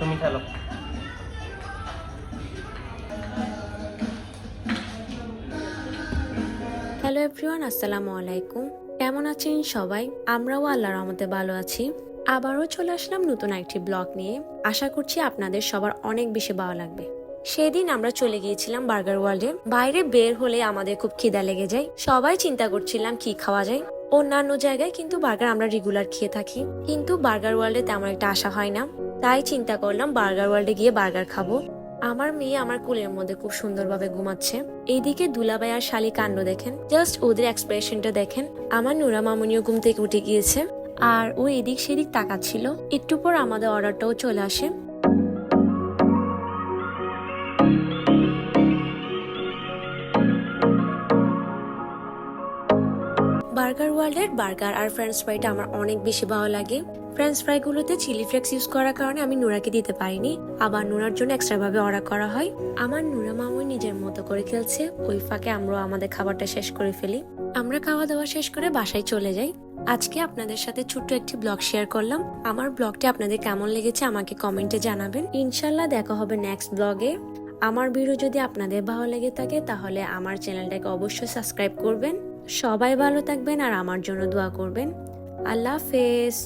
তুমি খেলো। Hello everyone, আসসালামু আলাইকুম। কেমন আছেন সবাই? আমরাও আল্লাহর রহমতে ভালো আছি। আবারও চলে আসলাম নতুন একটি ব্লগ নিয়ে। আশা করছি আপনাদের সবার অনেক বেশি ভালো লাগবে। সেদিন আমরা চলে গিয়েছিলাম বার্গার ওয়ার্ল্ডে। বাইরে বের হলে আমাদের খুব খিদা লেগে যায়। সবাই চিন্তা করছিলাম কি খাওয়া যায়। অন্যান্য জায়গায় কিন্তু বার্গার আমরা রেগুলার খেয়ে থাকি। কিন্তু বার্গার ওয়ার্ল্ডে তেমন একটা আশা হয় না। তাই চিন্তা করলাম বার্গার ওয়ার্ল্ডে গিয়ে বার্গার খাব। আমার মেয়ে আমার কোলের মধ্যে খুব সুন্দরভাবে ঘুমাচ্ছে। এইদিকে দুলাভাই আর শালি কাণ্ড দেখেন। জাস্ট ওদের এক্সপ্রেশনটা দেখেন। আমার নুরা মামুনিও ঘুম থেকে উঠে গিয়েছে। আর ও এদিক সেদিক তাকাচ্ছিল। একটু পর আমাদের অর্ডারটাও চলে আসে। বার্গার ওয়ার্ল্ডের বার্গার আর ফ্রেঞ্চ ফ্রাইটা আমার অনেক বেশি ভালো লাগে। ফ্রেঞ্চ ফ্রাইগুলোতে চিলি ফ্লেক্স ইউজ করার কারণে আমি নুরাকে দিতে পারিনি। আবার নুরার জন্য এক্সট্রা ভাবে অর্ডার করা হয়। আমার নুরা মামুই নিজের মতো করে খেলছে। ওই ফাঁকে আমরা আমাদের খাবারটা শেষ করে ফেলি। আমরা খাওয়া দাওয়া শেষ করে বাসায় চলে যাই। আজকে আপনাদের সাথে ছোট্ট একটি ব্লগ শেয়ার করলাম। আমার ব্লগটি আপনাদের কেমন লেগেছে আমাকে কমেন্টে জানাবেন। ইনশাল্লাহ দেখা হবে নেক্সট ব্লগে। আমার ভিডিও যদি আপনাদের ভালো লেগে থাকে, তাহলে আমার চ্যানেলটাকে অবশ্যই সাবস্ক্রাইব করবেন। সবাই ভালো থাকবেন আর আমার জন্য দোয়া করবেন। আল্লাহ হাফেজ।